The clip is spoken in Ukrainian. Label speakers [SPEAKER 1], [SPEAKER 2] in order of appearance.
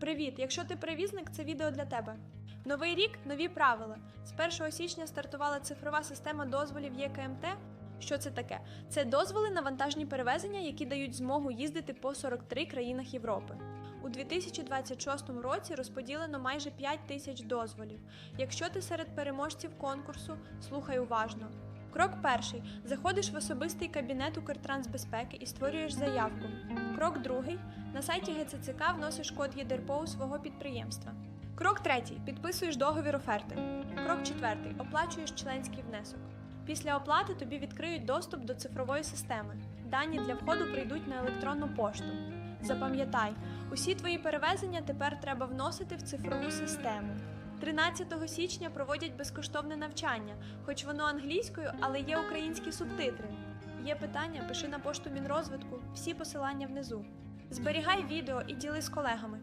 [SPEAKER 1] Привіт! Якщо ти перевізник, це відео для тебе. Новий рік нові правила. З 1 січня стартувала цифрова система дозволів ЄКМТ. Що це таке? Це дозволи на вантажні перевезення, які дають змогу їздити по 43 країнах Європи. У 2026 році розподілено майже 5 тисяч дозволів. Якщо ти серед переможців конкурсу, слухай уважно. Крок перший: заходиш в особистий кабінет Укртрансбезпеки і створюєш заявку. Крок другий: на сайті ГЦЦК вносиш код ЄДРПО свого підприємства. Крок третій: підписуєш договір оферти. Крок четвертий: оплачуєш членський внесок. Після оплати тобі відкриють доступ до цифрової системи. Дані для входу прийдуть на електронну пошту. Запам'ятай, усі твої перевезення тепер треба вносити в цифрову систему. 13 січня проводять безкоштовне навчання, хоч воно англійською, але є українські субтитри. Є питання, пиши на пошту Мінрозвитку, всі посилання внизу. Зберігай відео і діли з колегами.